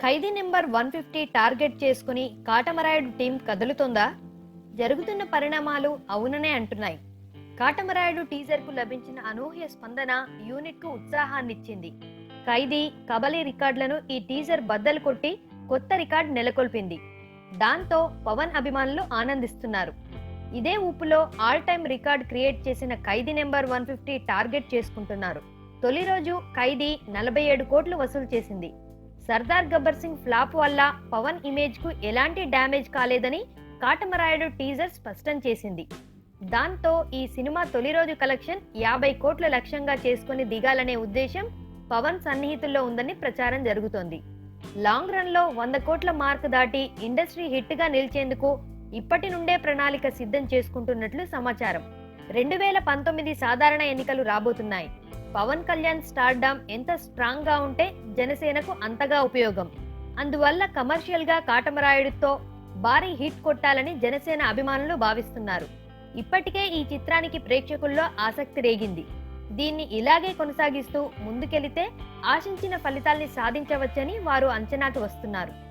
Khaidi number one fifty target చేసుకుని Katamarayudu team కదులుతోందా? జరుగుతున్న పరిణామాలు అవుననే అంటున్నాయి. కాటమరాయుడు టీజర్కు లభించిన అనూహ్య స్పందన యూనిట్కు ఉత్సాహాన్నిచ్చింది. ఖైదీ కబలి రికార్డులను ఈ టీజర్ బద్దలు కొట్టి కొత్త రికార్డు నెలకొల్పింది. దాంతో పవన్ అభిమానులు ఆనందిస్తున్నారు. ఇదే ఊపులో ఆల్ టైమ్ రికార్డ్ క్రియేట్ చేసిన ఖైదీ నెంబర్ వన్ ఫిఫ్టీ టార్గెట్ చేసుకుంటున్నారు. తొలి రోజు ఖైదీ నలభై ఏడు కోట్లు వసూలు చేసింది. సర్దార్ గబ్బర్ సింగ్ ఫ్లాప్ వల్ల పవన్ ఇమేజ్కు ఎలాంటి డ్యామేజ్ కాలేదని కాటమరాయుడు టీజర్ స్పష్టం చేసింది. దాంతో ఈ సినిమా తొలి రోజు కలెక్షన్ యాభై కోట్ల లక్ష్యంగా చేసుకుని దిగాలనే ఉద్దేశం పవన్ సన్నిహితుల్లో ఉందని ప్రచారం జరుగుతోంది. లాంగ్ రన్లో వంద కోట్ల మార్క్ దాటి ఇండస్ట్రీ హిట్గా నిలిచేందుకు ఇప్పటి నుండే ప్రణాళిక సిద్ధం చేసుకుంటున్నట్లు సమాచారం. రెండు వేల పంతొమ్మిది సాధారణ ఎన్నికలు రాబోతున్నాయి. పవన్ కళ్యాణ్ స్టార్డామ్ ఎంత స్ట్రాంగ్గా ఉంటే జనసేనకు అంతగా ఉపయోగం. అందువల్ల కమర్షియల్గా కాటమరాయుడుతో భారీ హిట్ కొట్టాలని జనసేన అభిమానులు భావిస్తున్నారు. ఇప్పటికే ఈ చిత్రానికి ప్రేక్షకుల్లో ఆసక్తి రేగింది. దీన్ని ఇలాగే కొనసాగిస్తూ ముందుకెళితే ఆశించిన ఫలితాల్ని సాధించవచ్చని వారు అంచనాకు వస్తున్నారు.